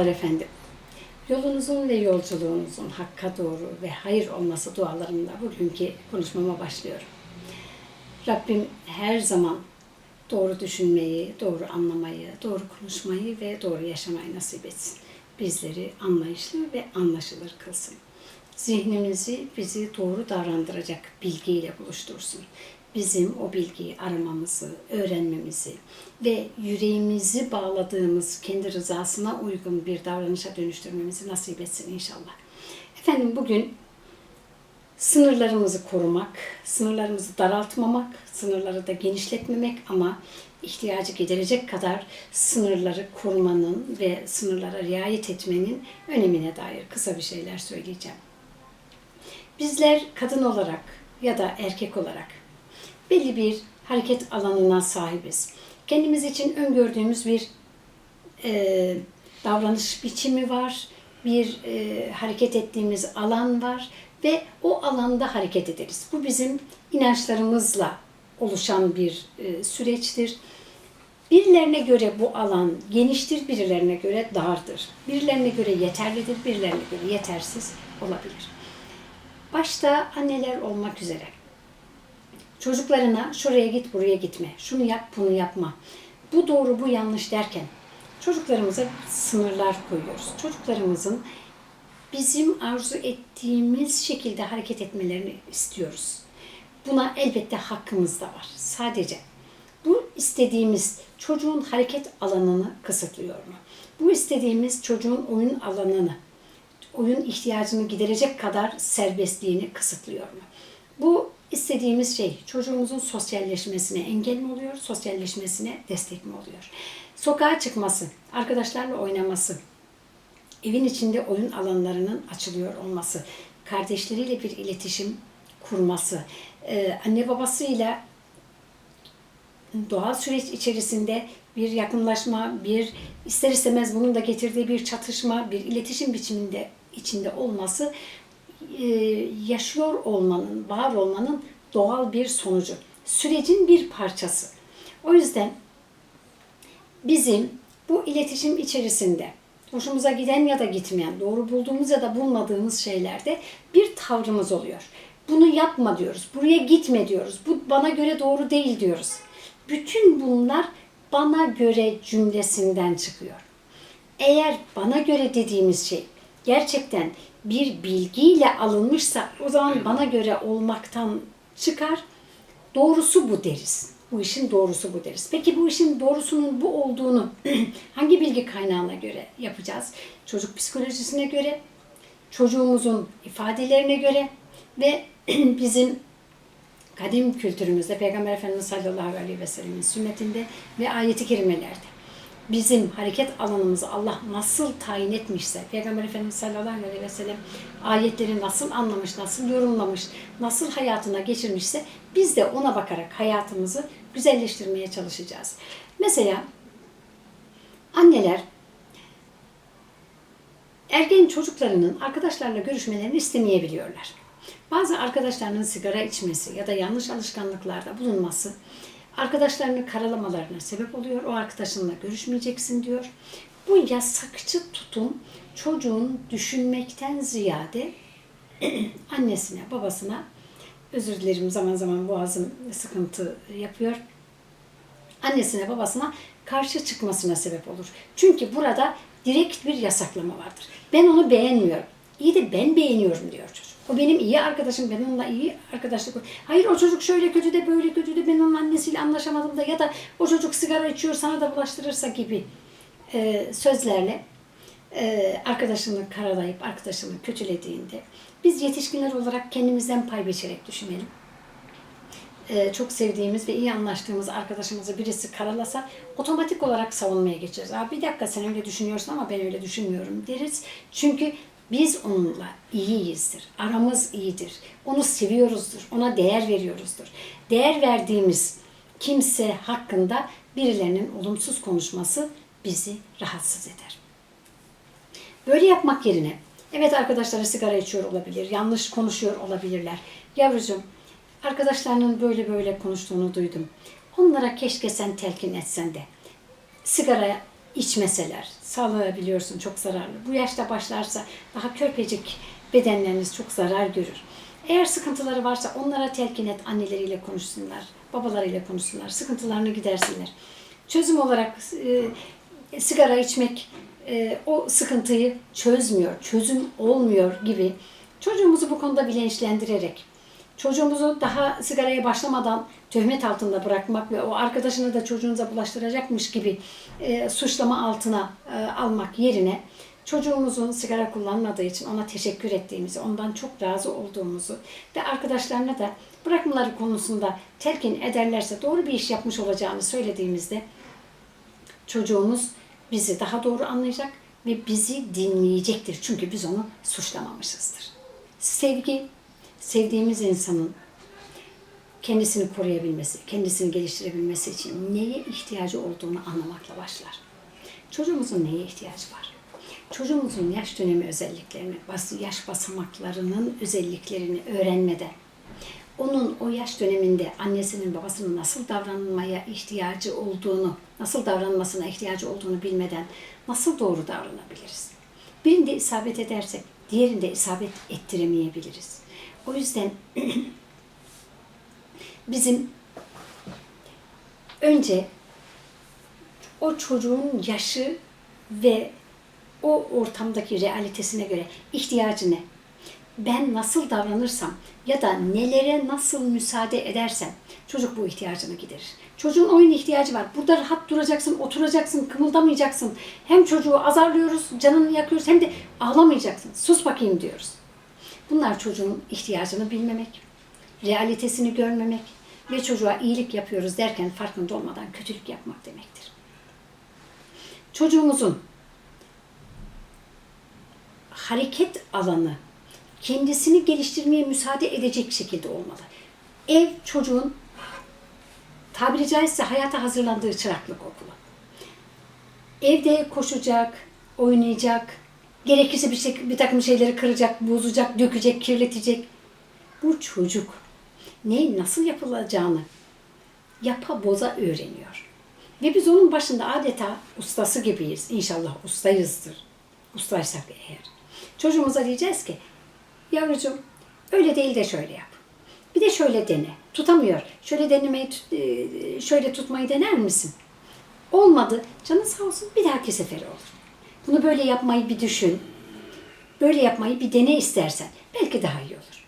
Merhabalar efendim. Yolunuzun ve yolculuğunuzun hakka doğru ve hayır olması dualarımla bugünkü konuşmama başlıyorum. Rabbim her zaman doğru düşünmeyi, doğru anlamayı, doğru konuşmayı ve doğru yaşamayı nasip etsin. Bizleri anlayışlı ve anlaşılır kılsın. Zihnimizi bizi doğru davrandıracak bilgiyle buluştursun. Bizim o bilgiyi aramamızı, öğrenmemizi ve yüreğimizi bağladığımız kendi rızasına uygun bir davranışa dönüştürmemizi nasip etsin inşallah. Efendim bugün sınırlarımızı korumak, sınırlarımızı daraltmamak, sınırları da genişletmemek ama ihtiyacı giderecek kadar sınırları korumanın ve sınırlara riayet etmenin önemine dair kısa bir şeyler söyleyeceğim. Bizler kadın olarak ya da erkek olarak belli bir hareket alanına sahibiz. Kendimiz için öngördüğümüz bir e, davranış biçimi var, bir e, hareket ettiğimiz alan var ve o alanda hareket ederiz. Bu bizim inançlarımızla oluşan bir e, süreçtir. Birilerine göre bu alan geniştir, birilerine göre dardır. Birilerine göre yeterlidir, birilerine göre yetersiz olabilir. Başta anneler olmak üzere çocuklarına şuraya git buraya gitme, şunu yap bunu yapma, bu doğru bu yanlış derken çocuklarımıza sınırlar koyuyoruz. Çocuklarımızın bizim arzu ettiğimiz şekilde hareket etmelerini istiyoruz. Buna elbette hakkımız da var. Sadece bu istediğimiz çocuğun hareket alanını kısıtlıyor mu? Bu istediğimiz çocuğun oyun alanını, oyun ihtiyacını giderecek kadar serbestliğini kısıtlıyor mu? Bu istediğimiz şey çocuğumuzun sosyalleşmesine engel mi oluyor, sosyalleşmesine destek mi oluyor? Sokağa çıkması, arkadaşlarla oynaması, evin içinde oyun alanlarının açılıyor olması, kardeşleriyle bir iletişim kurması, e, anne babasıyla doğal süreç içerisinde bir yakınlaşma, bir ister istemez bunun da getirdiği bir çatışma, bir iletişim biçiminde içinde olması yaşıyor olmanın, var olmanın doğal bir sonucu. Sürecin bir parçası. O yüzden bizim bu iletişim içerisinde hoşumuza giden ya da gitmeyen, doğru bulduğumuz ya da bulmadığımız şeylerde bir tavrımız oluyor. Bunu yapma diyoruz, buraya gitme diyoruz, bu bana göre doğru değil diyoruz. Bütün bunlar bana göre cümlesinden çıkıyor. Eğer bana göre dediğimiz şey gerçekten bir bilgiyle alınmışsa o zaman bana göre olmaktan çıkar. Doğrusu bu deriz. Bu işin doğrusu bu deriz. Peki bu işin doğrusunun bu olduğunu hangi bilgi kaynağına göre yapacağız? Çocuk psikolojisine göre, çocuğumuzun ifadelerine göre ve bizim kadim kültürümüzde Peygamber Efendimiz sallallahu aleyhi ve sellemin sünnetinde ve ayeti kerimelerde bizim hareket alanımızı Allah nasıl tayin etmişse, Peygamber Efendimiz sallallahu aleyhi ve sellem ayetleri nasıl anlamış, nasıl yorumlamış, nasıl hayatına geçirmişse biz de ona bakarak hayatımızı güzelleştirmeye çalışacağız. Mesela anneler ergen çocuklarının arkadaşlarla görüşmelerini istemeyebiliyorlar. Bazı arkadaşlarının sigara içmesi ya da yanlış alışkanlıklarda bulunması arkadaşlarını karalamalarına sebep oluyor. O arkadaşınla görüşmeyeceksin diyor. Bu yasakçı tutum çocuğun düşünmekten ziyade annesine, babasına özür dilerim zaman zaman boğazım sıkıntı yapıyor. Annesine, babasına karşı çıkmasına sebep olur. Çünkü burada direkt bir yasaklama vardır. Ben onu beğenmiyorum. İyi de ben beğeniyorum diyor çocuk. O benim iyi arkadaşım, ben onunla iyi arkadaşlık Hayır o çocuk şöyle kötü de böyle kötü de ben onun annesiyle anlaşamadım da ya da o çocuk sigara içiyor sana da bulaştırırsa gibi e, sözlerle e, arkadaşını karalayıp arkadaşını kötülediğinde biz yetişkinler olarak kendimizden pay biçerek düşünelim. E, çok sevdiğimiz ve iyi anlaştığımız arkadaşımızı birisi karalasa otomatik olarak savunmaya geçeriz. Abi bir dakika sen öyle düşünüyorsun ama ben öyle düşünmüyorum deriz. Çünkü biz onunla iyiyizdir. Aramız iyidir. Onu seviyoruzdur. Ona değer veriyoruzdur. Değer verdiğimiz kimse hakkında birilerinin olumsuz konuşması bizi rahatsız eder. Böyle yapmak yerine evet arkadaşları sigara içiyor olabilir, yanlış konuşuyor olabilirler. Yavrucuğum arkadaşlarının böyle böyle konuştuğunu duydum. Onlara keşke sen telkin etsen de sigara içmeseler, sağlığa biliyorsun çok zararlı. Bu yaşta başlarsa daha körpecik bedenleriniz çok zarar görür. Eğer sıkıntıları varsa onlara telkin et, anneleriyle konuşsunlar, babalarıyla konuşsunlar, sıkıntılarını gidersinler. Çözüm olarak e, sigara içmek e, o sıkıntıyı çözmüyor, çözüm olmuyor gibi çocuğumuzu bu konuda bilinçlendirerek çocuğumuzu daha sigaraya başlamadan töhmet altında bırakmak ve o arkadaşını da çocuğunuza bulaştıracakmış gibi e, suçlama altına e, almak yerine çocuğumuzun sigara kullanmadığı için ona teşekkür ettiğimizi, ondan çok razı olduğumuzu ve arkadaşlarına da bırakmaları konusunda telkin ederlerse doğru bir iş yapmış olacağını söylediğimizde çocuğumuz bizi daha doğru anlayacak ve bizi dinleyecektir. Çünkü biz onu suçlamamışızdır. Sevgi, sevdiğimiz insanın kendisini koruyabilmesi, kendisini geliştirebilmesi için neye ihtiyacı olduğunu anlamakla başlar. Çocuğumuzun neye ihtiyacı var? Çocuğumuzun yaş dönemi özelliklerini, yaş basamaklarının özelliklerini öğrenmeden, onun o yaş döneminde annesinin babasının nasıl davranmaya ihtiyacı olduğunu, nasıl davranmasına ihtiyacı olduğunu bilmeden nasıl doğru davranabiliriz? Birinde isabet edersek diğerinde isabet ettiremeyebiliriz. O yüzden bizim önce o çocuğun yaşı ve o ortamdaki realitesine göre ihtiyacı ne? Ben nasıl davranırsam ya da nelere nasıl müsaade edersem çocuk bu ihtiyacını giderir. Çocuğun oyun ihtiyacı var. Burada rahat duracaksın, oturacaksın, kımıldamayacaksın. Hem çocuğu azarlıyoruz, canını yakıyoruz hem de ağlamayacaksın. Sus bakayım diyoruz. Bunlar çocuğun ihtiyacını bilmemek, realitesini görmemek ve çocuğa iyilik yapıyoruz derken farkında olmadan kötülük yapmak demektir. Çocuğumuzun hareket alanı kendisini geliştirmeye müsaade edecek şekilde olmalı. Ev çocuğun tabiri caizse hayata hazırlandığı çıraklık okulu. Evde koşacak, oynayacak, gerekirse bir, şey, bir takım şeyleri kıracak, bozacak, dökecek, kirletecek. Bu çocuk ne nasıl yapılacağını yapa boza öğreniyor. Ve biz onun başında adeta ustası gibiyiz. İnşallah ustayızdır. Ustaysak eğer. Çocuğumuza diyeceğiz ki, yavrucuğum öyle değil de şöyle yap. Bir de şöyle dene. Tutamıyor. Şöyle denemeyi, e, şöyle tutmayı dener misin? Olmadı. Canın sağ olsun bir dahaki sefere olur. Bunu böyle yapmayı bir düşün. Böyle yapmayı bir dene istersen. Belki daha iyi olur.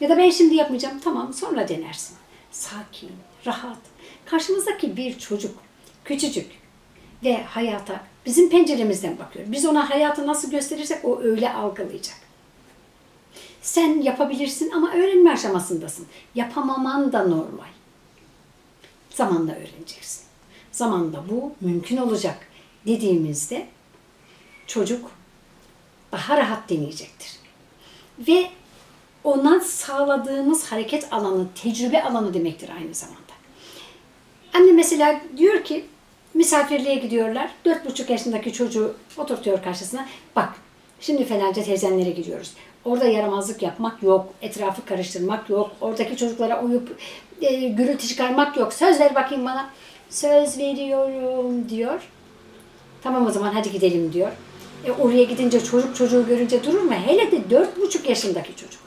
Ya da ben şimdi yapmayacağım. Tamam sonra denersin. Sakin, rahat. Karşımızdaki bir çocuk, küçücük ve hayata bizim penceremizden bakıyor. Biz ona hayatı nasıl gösterirsek o öyle algılayacak. Sen yapabilirsin ama öğrenme aşamasındasın. Yapamaman da normal. Zamanla öğreneceksin. Zamanla bu mümkün olacak dediğimizde çocuk daha rahat deneyecektir. Ve ona sağladığımız hareket alanı, tecrübe alanı demektir aynı zamanda. Anne mesela diyor ki misafirliğe gidiyorlar. Dört buçuk yaşındaki çocuğu oturtuyor karşısına. Bak şimdi Fenerce teyzenlere gidiyoruz. Orada yaramazlık yapmak yok. Etrafı karıştırmak yok. Oradaki çocuklara uyup e, gürültü çıkarmak yok. Söz ver bakayım bana. Söz veriyorum diyor. Tamam o zaman hadi gidelim diyor. E, oraya gidince çocuk çocuğu görünce durur mu? Hele de dört buçuk yaşındaki çocuk.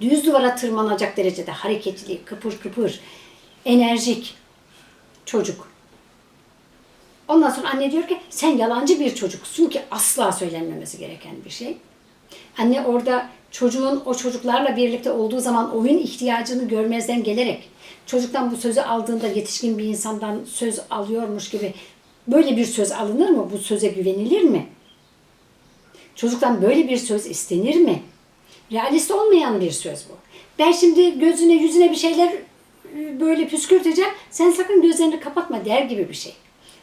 Düz duvara tırmanacak derecede hareketli, kıpır kıpır, enerjik çocuk. Ondan sonra anne diyor ki sen yalancı bir çocuksun ki asla söylenmemesi gereken bir şey. Anne orada çocuğun o çocuklarla birlikte olduğu zaman oyun ihtiyacını görmezden gelerek çocuktan bu sözü aldığında yetişkin bir insandan söz alıyormuş gibi böyle bir söz alınır mı? Bu söze güvenilir mi? Çocuktan böyle bir söz istenir mi? Realist olmayan bir söz bu. Ben şimdi gözüne yüzüne bir şeyler e, böyle püskürteceğim. Sen sakın gözlerini kapatma der gibi bir şey.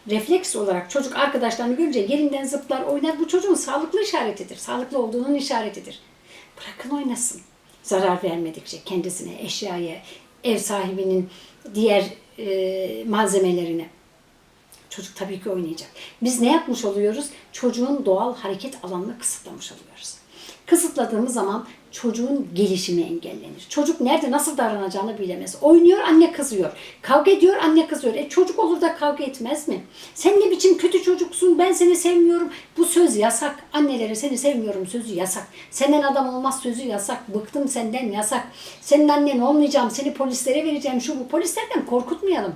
Refleks olarak çocuk arkadaşlarını görünce yerinden zıplar oynar. Bu çocuğun sağlıklı işaretidir. Sağlıklı olduğunun işaretidir. Bırakın oynasın. Zarar vermedikçe kendisine, eşyaya, ev sahibinin diğer e, malzemelerine. Çocuk tabii ki oynayacak. Biz ne yapmış oluyoruz? Çocuğun doğal hareket alanını kısıtlamış oluyoruz. Kısıtladığımız zaman çocuğun gelişimi engellenir. Çocuk nerede nasıl davranacağını bilemez. Oynuyor anne kızıyor. Kavga ediyor anne kızıyor. E çocuk olur da kavga etmez mi? Sen ne biçim kötü çocuksun ben seni sevmiyorum. Bu söz yasak. Annelere seni sevmiyorum sözü yasak. Senden adam olmaz sözü yasak. Bıktım senden yasak. Senin annen olmayacağım. Seni polislere vereceğim. Şu bu polislerden korkutmayalım.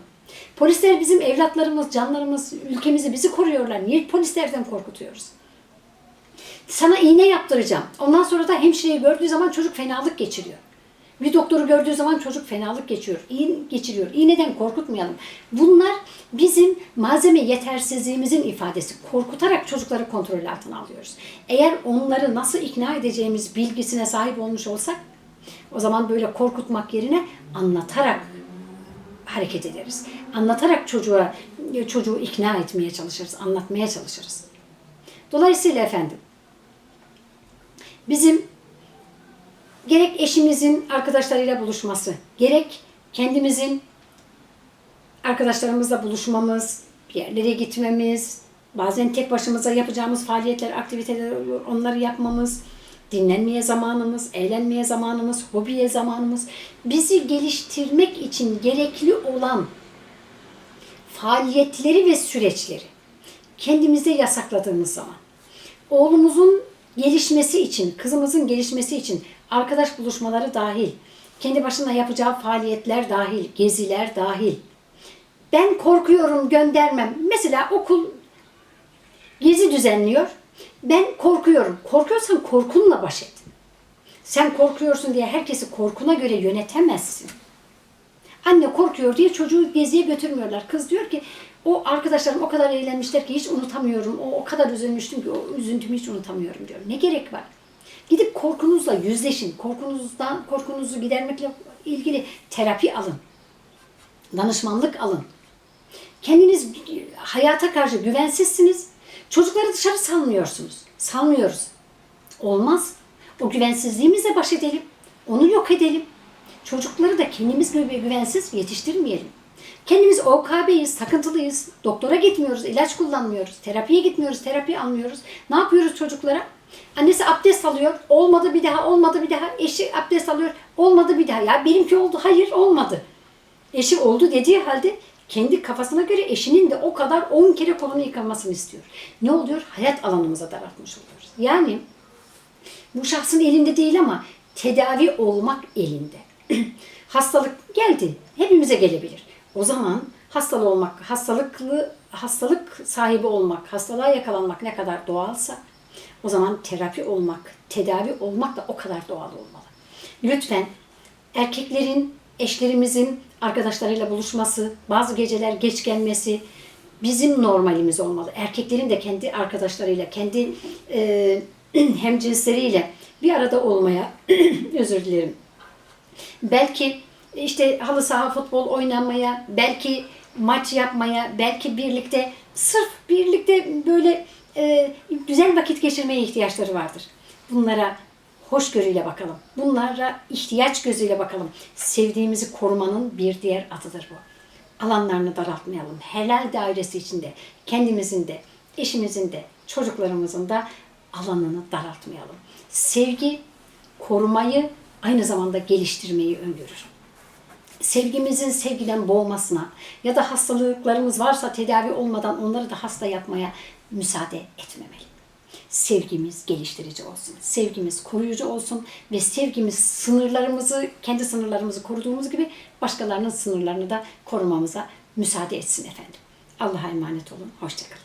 Polisler bizim evlatlarımız, canlarımız, ülkemizi bizi koruyorlar. Niye polislerden korkutuyoruz? Sana iğne yaptıracağım. Ondan sonra da hemşireyi gördüğü zaman çocuk fenalık geçiriyor. Bir doktoru gördüğü zaman çocuk fenalık geçiyor, iğne geçiriyor. İğneden korkutmayalım. Bunlar bizim malzeme yetersizliğimizin ifadesi. Korkutarak çocukları kontrol altına alıyoruz. Eğer onları nasıl ikna edeceğimiz bilgisine sahip olmuş olsak, o zaman böyle korkutmak yerine anlatarak hareket ederiz. Anlatarak çocuğa çocuğu ikna etmeye çalışırız, anlatmaya çalışırız. Dolayısıyla efendim bizim gerek eşimizin arkadaşlarıyla buluşması, gerek kendimizin arkadaşlarımızla buluşmamız, yerlere gitmemiz, bazen tek başımıza yapacağımız faaliyetler, aktiviteler oluyor, onları yapmamız, dinlenmeye zamanımız, eğlenmeye zamanımız, hobiye zamanımız, bizi geliştirmek için gerekli olan faaliyetleri ve süreçleri kendimize yasakladığımız zaman oğlumuzun gelişmesi için, kızımızın gelişmesi için arkadaş buluşmaları dahil, kendi başına yapacağı faaliyetler dahil, geziler dahil. Ben korkuyorum göndermem. Mesela okul gezi düzenliyor. Ben korkuyorum. Korkuyorsan korkunla baş et. Sen korkuyorsun diye herkesi korkuna göre yönetemezsin. Anne korkuyor diye çocuğu geziye götürmüyorlar. Kız diyor ki o arkadaşlarım o kadar eğlenmişler ki hiç unutamıyorum. O, o kadar üzülmüştüm ki o üzüntümü hiç unutamıyorum diyor. Ne gerek var? Gidip korkunuzla yüzleşin. Korkunuzdan korkunuzu gidermekle ilgili terapi alın. Danışmanlık alın. Kendiniz hayata karşı güvensizsiniz. Çocukları dışarı salmıyorsunuz. Salmıyoruz. Olmaz. O güvensizliğimizle baş edelim. Onu yok edelim. Çocukları da kendimiz gibi güvensiz yetiştirmeyelim. Kendimiz OKB'yiz, takıntılıyız. Doktora gitmiyoruz, ilaç kullanmıyoruz. Terapiye gitmiyoruz, terapi almıyoruz. Ne yapıyoruz çocuklara? Annesi abdest alıyor, olmadı bir daha, olmadı bir daha. Eşi abdest alıyor, olmadı bir daha. Ya benimki oldu, hayır olmadı. Eşi oldu dediği halde kendi kafasına göre eşinin de o kadar 10 kere kolunu yıkamasını istiyor. Ne oluyor? Hayat alanımıza daraltmış oluyoruz. Yani bu şahsın elinde değil ama tedavi olmak elinde. Hastalık geldi. Hepimize gelebilir. O zaman hastalı olmak, hastalıklı hastalık sahibi olmak, hastalığa yakalanmak ne kadar doğalsa o zaman terapi olmak, tedavi olmak da o kadar doğal olmalı. Lütfen erkeklerin, eşlerimizin arkadaşlarıyla buluşması, bazı geceler geç gelmesi bizim normalimiz olmalı. Erkeklerin de kendi arkadaşlarıyla, kendi e, hemcinsleriyle bir arada olmaya, özür dilerim, belki işte halı saha futbol oynamaya, belki maç yapmaya, belki birlikte sırf birlikte böyle e, güzel vakit geçirmeye ihtiyaçları vardır. Bunlara hoşgörüyle bakalım. Bunlara ihtiyaç gözüyle bakalım. Sevdiğimizi korumanın bir diğer adıdır bu. Alanlarını daraltmayalım. Helal dairesi içinde kendimizin de, eşimizin de, çocuklarımızın da alanını daraltmayalım. Sevgi korumayı aynı zamanda geliştirmeyi öngörür. Sevgimizin sevgiden boğmasına ya da hastalıklarımız varsa tedavi olmadan onları da hasta yapmaya müsaade etmemeli sevgimiz geliştirici olsun. Sevgimiz koruyucu olsun ve sevgimiz sınırlarımızı, kendi sınırlarımızı koruduğumuz gibi başkalarının sınırlarını da korumamıza müsaade etsin efendim. Allah'a emanet olun. Hoşçakalın.